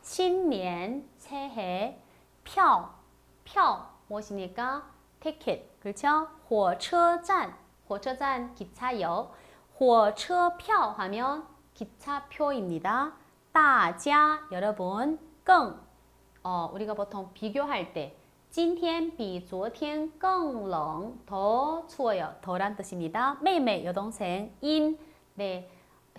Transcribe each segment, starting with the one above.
新年, 새해, 票, 票, 무엇입니까? ticket, 그렇죠? 火车站, 火车站 기차역. 火车票 하면 기차표입니다. 大家 여러분, 更 어, 우리가 보통 비교할 때 今天比昨天更冷, 더 추워요. 덜한 뜻입니다. 매매 여동생 인 네.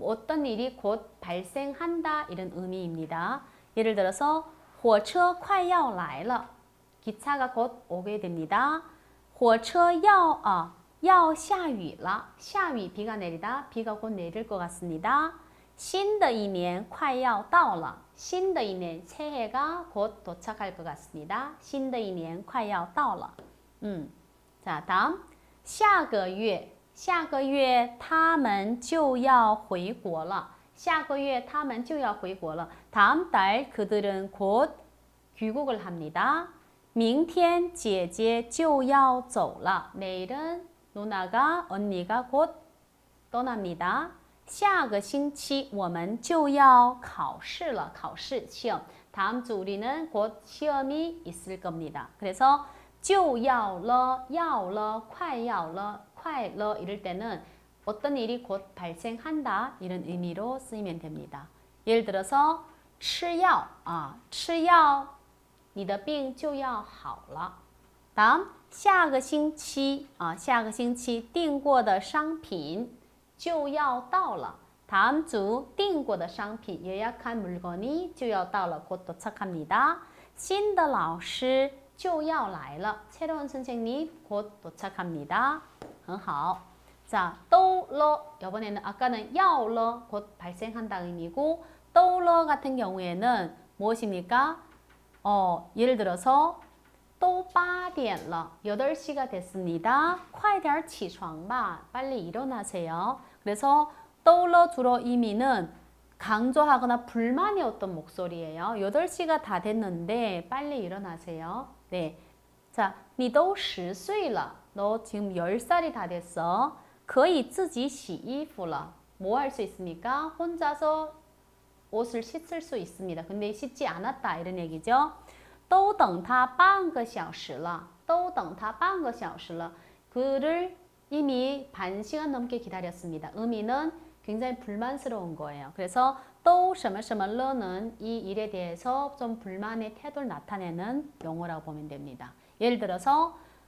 어떤 일이 곧 발생한다 이런 의미입니다. 예를 들어서 火车快要来了. 기차가 곧 오게 됩니다. 火车要 아, 要下雨了. 下雨 비가 내리다. 비가 곧 내릴 것 같습니다. 新的一年快要到了.新的一年 새해가 곧 도착할 것 같습니다. 新的一年快要到了. 음. 자, 다음 下个月 下个月他们就要回国了. 下个月他们就要回国了. 다음 달 그들은 곧 귀국을 합니다. 明天姐姐就要走了. 내일은 누나가 언니가 곧 떠납니다. 下个星期我们就要考试了. 考试 시험. 다음 주 우리는 곧 시험이 있을 겁니다. 그래서 就要了,要了,快要了, 快了 이럴 때는 어떤 일이 곧 발생한다 이런 의미로 쓰이면 됩니다. 예를 들어서 吃药 아, 吃药你的病就要好了. 다음 下个星期 아, 下个星期订过的商品就要到了. 다음 주订过的商品 예약한 물건이 就要到了, 곧 도착합니다. 新的老师就要来了. 새로운 선생님 곧 도착합니다. 很好. 자, 都了 이번에는 아까는 要了 곧 발생한다 의미고 都了 같은 경우에는 무엇입니까? 어, 예를 들어서 都八点了 8시가 됐습니다. 快点起床吧 빨리 일어나세요. 그래서 都了 주로 의미는 강조하거나 불만의 어떤 목소리예요. 8시가 다 됐는데 빨리 일어나세요. 네. 자, 你都十岁了. 너 지금 10살이 다 됐어. 可以自己洗衣服了. 뭐 할 수 있습니까? 혼자서 옷을 씻을 수 있습니다. 근데 씻지 않았다 이런 얘기죠. 都等他半个小时了.都等他半个小时了. 그를 이미 반 시간 넘게 기다렸습니다. 의미는 굉장히 불만스러운 거예요. 그래서 또 什么什么了는 이 일에 대해서 좀 불만의 태도를 나타내는 용어라고 보면 됩니다. 예를 들어서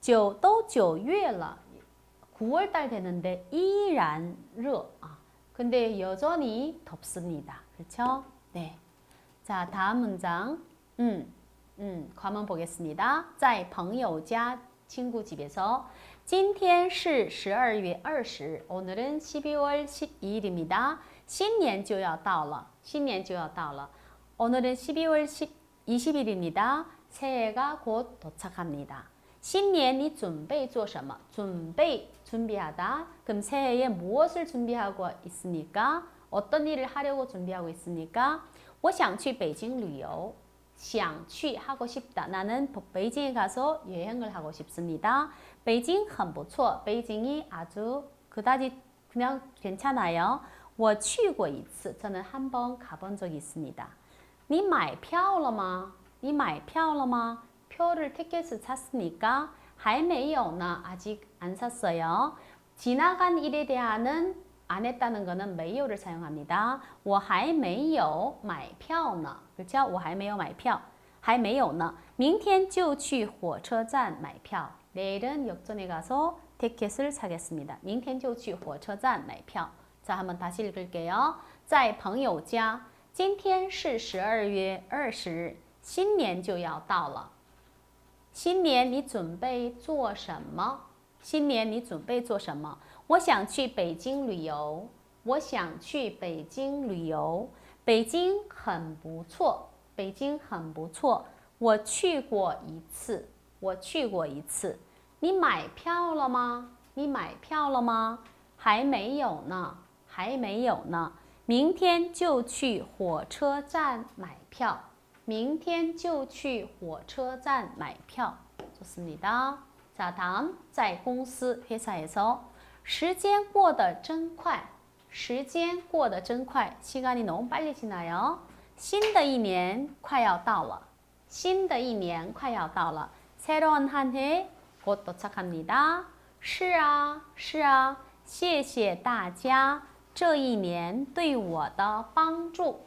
9도9月了. 9월 달 되는데 依然热. 아, 근데 여전히 덥습니다. 그렇죠? 네. 자, 다음 문장. 음. 음, 과문 보겠습니다. 在朋友家 친구 집에서 今天是十二月二十 오늘은 12월 12일입니다. 新年就要到了.新年就要到了. 오늘은 12월 10, 20일입니다. 새해가 곧 도착합니다. 新年이 준비 做什么? 준비 준비하다. 그럼 새해에 무엇을 준비하고 있습니까? 어떤 일을 하려고 준비하고 있습니까? 我想去北京旅游.想去 하고 싶다. 나는 베이징에 가서 여행을 하고 싶습니다. 베이징 很不错. 베이징이 아주 그다지 그냥 괜찮아요. 我去过一次. 저는 한 번 가본 적이 있습니다. 你买票了吗?你买票了吗? 표를 티켓을 샀습니까? 还没有呢. 아직 안 샀어요. 지나간 일에 대한은 안 했다는 거는 没有를 사용합니다. 我还没有买票呢. 그렇죠? 我还没有买票.还没有呢.明天就去火车站买票. 내일은 역전에 가서 티켓을 사겠습니다. 明天就去火车站买票. 자, 한번 다시 읽을게요. 在朋友家.今天是十二月二十日，新年就要到了。 新年你准备做什么？新年你准备做什么？我想去北京旅游。我想去北京旅游。北京很不错，北京很不错。我去过一次，我去过一次。你买票了吗？你买票了吗？还没有呢，还没有呢。明天就去火车站买票。明天就去火车站买票. 좋습니다. 자, 다음 在公司 회사에서 时间过得真快.时间过得真快. 시간이 너무 빨리 지나요. 新的一年快要到了.新的一年快要到了. 새로운 한 해 곧 도착합니다. 是啊,是啊.谢谢大家这一年对我的帮助.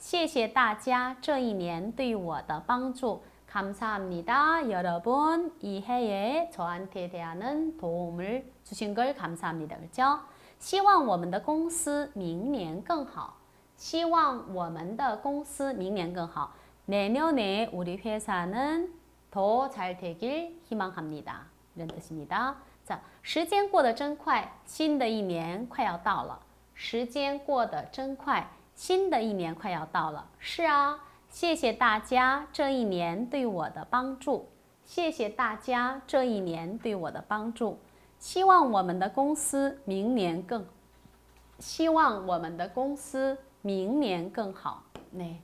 谢谢大家这一年对我的帮助. 감사합니다. 여러분 이 해에 저한테 대하는 도움을 주신 걸 감사합니다. 그렇죠? 希望我们的公司明年更好.希望我们的公司明年更好. 내년에 우리 회사는 더 잘 되길 희망합니다. 이런 뜻입니다. 자, 时间过得真快,新的一年快要到了.时间过得真快, 新的一年快要到了。是啊，谢谢大家这一年对我的帮助。谢谢大家这一年对我的帮助。希望我们的公司明年更，希望我们的公司明年更好。네，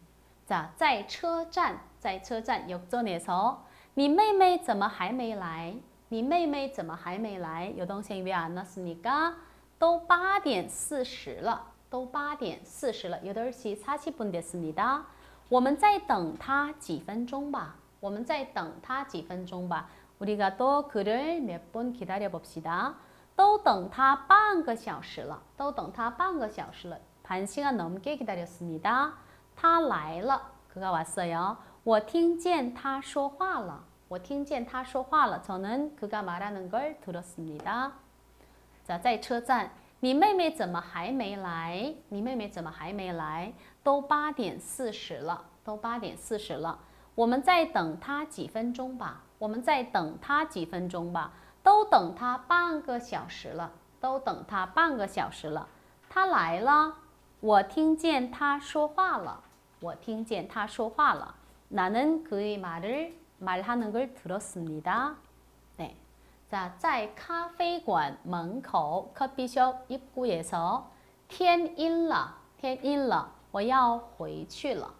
자， 在车站，在车站역전에서你妹妹怎么还没来？你妹妹怎么还没来？여동생왜안왔습니까都八点四十了。 都八点四十了，有的是差七分됐습니다我们再等他几分钟吧。我们再等他几分钟吧。우리가또그를몇분기다려봅시 다。 都等他半个小时了。都等他半个小时了。반시간넘게기다렸습니다他来了。그가왔어 요。 我听见他说话了。我听见他说话了。저는그가말하는걸들었습니다 자， 在车站。 你妹妹怎么还没来？你妹妹怎么还没来？都八点四十了，都八点四十了。我们再等她几分钟吧。我们再等她几分钟吧。都等她半个小时了，都等她半个小时了。她来了，我听见她说话了，我听见她说话了。나는그의말을말하는걸들었습니 다。 네。 자, 在咖啡馆门口 커피숍 입구에서 天阴了,天阴了,我要回去了.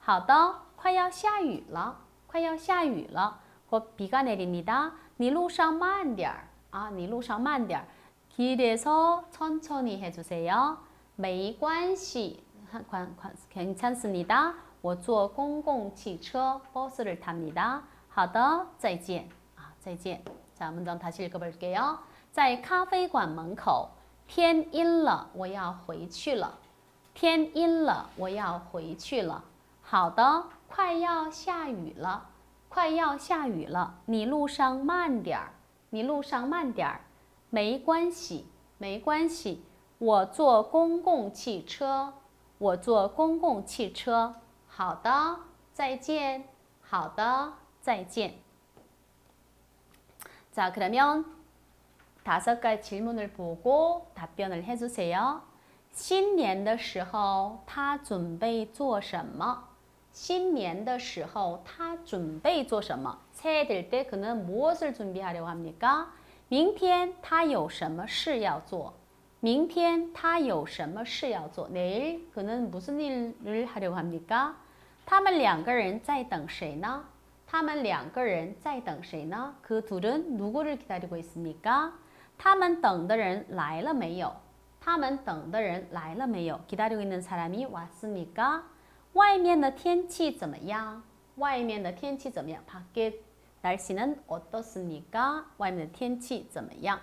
好的,快要下雨了,快要下雨了. 비가 내립니다. 你路上慢点. 아, 你路上慢点. 길에서 천천히 해주세요. 没关系. 괜찮습니다. 我坐公共汽车 버스를 탑니다. 好的,再见. 再见。咱们让他去个本给哦。在咖啡馆门口，天阴了，我要回去了。天阴了，我要回去了。好的，快要下雨了，快要下雨了。你路上慢点儿，你路上慢点儿。没关系，没关系。我坐公共汽车，我坐公共汽车。好的，再见好的再见 자 그러면 다섯 가지 질문을 보고 답변을 해주세요. 新年的时候他准备做什么?新年的时候他准备做什么? 새해 될 때 그는 무엇을 준비하려고 합니까? 明天他有什么事要做?明天他有什么事要做? 내일 그는 무슨 일을 하려고 합니까? 他们两个人在等谁呢? 他们两个人在等谁呢? 그 둘은 누구를 기다리고 있습니까? 他们等的人来了没有?他们等的人来了没有? 기다리고 있는 사람이 왔습니까? 外面的天气怎么样?外面的天气怎么样? 밖에 날씨는 어떻습니까? 外面的天气怎么样?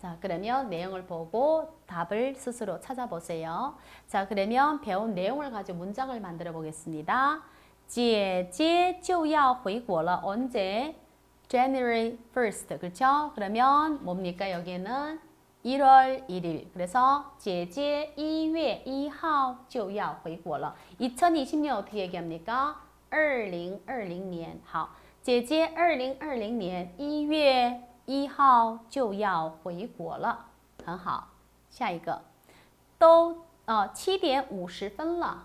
자, 그러면 내용을 보고 답을 스스로 찾아보세요. 자, 그러면 배운 내용을 가지고 문장을 만들어 보겠습니다. 姐姐就要回国了. 언제? January 1st. 그렇죠? 그러면 뭡니까? 여기는 1월 1일. 그래서 姐姐1月1号就要回国了. 2020년 어떻게 얘기합니까? 2020年. 好.姐姐2020年1月1号就要回国了，很好。下一个，都呃七点五十分了，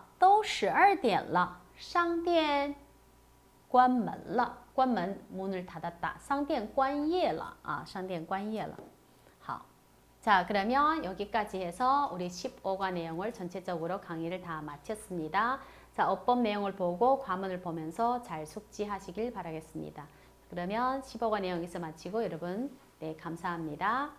都12点了,商店关门了. 关门 문을 닫았다. 商店关业了. 아, 商店关业了. 好. 자, 그러면 여기까지 해서 우리 15과 내용을 전체적으로 강의를 다 마쳤습니다. 자, 어법 내용을 보고 과문을 보면서 잘 숙지하시길 바라겠습니다. 그러면 15과 내용 에서 마치고 여러분, 네, 감사합니다.